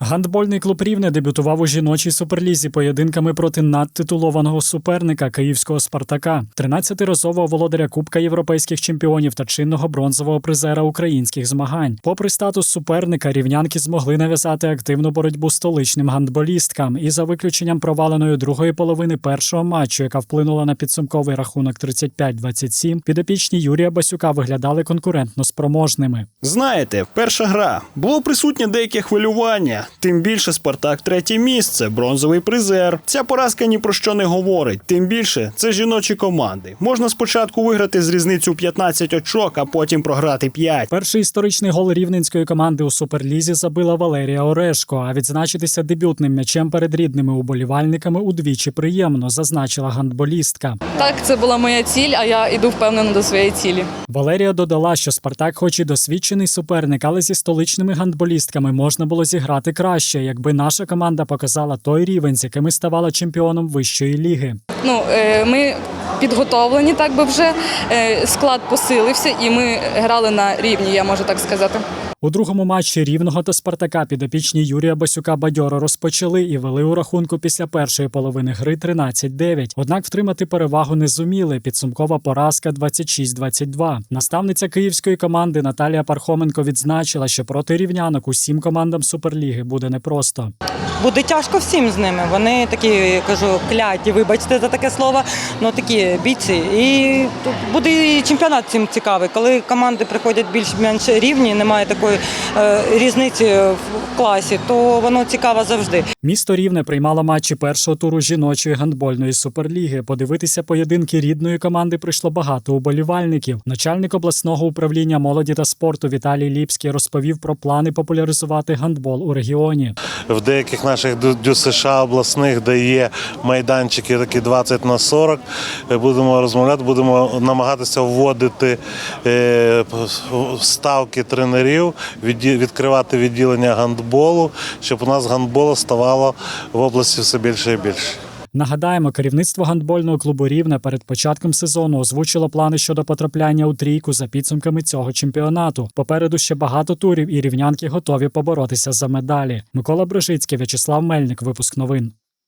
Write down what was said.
Гандбольний клуб Рівне дебютував у жіночій суперлізі поєдинками проти надтитулованого суперника київського Спартака, 13-разового володаря Кубка європейських чемпіонів та чинного бронзового призера українських змагань. Попри статус суперника, рівнянки змогли нав'язати активну боротьбу столичним гандболісткам. І за виключенням проваленої другої половини першого матчу, яка вплинула на підсумковий рахунок 35-27, підопічні Юрія Басюка виглядали конкурентно спроможними. Знаєте, перша гра було присутнє деяке хвилювання. Тим більше Спартак третє місце, бронзовий призер. Ця поразка ні про що не говорить. Тим більше це жіночі команди. Можна спочатку виграти з різницю 15 очок, а потім програти 5. Перший історичний гол рівненської команди у суперлізі забила Валерія Орешко. А відзначитися дебютним м'ячем перед рідними уболівальниками удвічі приємно, зазначила гандболістка. Так, це була моя ціль, а я йду впевнено до своєї цілі. Валерія додала, що Спартак, хоч і досвідчений суперник, але зі столичними гандболістками можна було зіграти краще, якби наша команда показала той рівень, з якими ставала чемпіоном вищої ліги. Ну, е, ми підготовлені, так би вже е, склад посилився, і ми грали на рівні, я можу так сказати. У другому матчі рівного та Спартака підопічні Юрія Басюка бадьоро розпочали і вели у рахунку після першої половини гри 13-9. Однак втримати перевагу не зуміли. Підсумкова поразка 26-22. Наставниця київської команди Наталія Пархоменко відзначила, що проти рівнянок усім командам суперліги буде непросто. Буде тяжко всім з ними. Вони такі, кажу, кляті, вибачте за таке слово, ну такі бійці. І буде і чемпіонат цим цікавий. Коли команди приходять більш-менш рівні, немає такої е, різниці в класі, то воно цікаво завжди. Місто Рівне приймало матчі першого туру жіночої гандбольної суперліги. Подивитися поєдинки рідної команди прийшло багато уболівальників. Начальник обласного управління молоді та спорту Віталій Ліпський розповів про плани популяризувати гандбол у регіоні. В деяких наших дю США обласних, де є майданчики такі 20 на 40, е, будемо розмовляти, будемо намагатися вводити е, ставки тренерів, відкривати відділення гандболу, щоб у нас гандбола ставало в області все більше і більше. Нагадаємо, керівництво гандбольного клубу Рівне перед початком сезону озвучило плани щодо потрапляння у трійку за підсумками цього чемпіонату. Попереду ще багато турів, і рівнянки готові поборотися за медалі. Микола Брожицький, В'ячеслав Мельник. Випуск новин.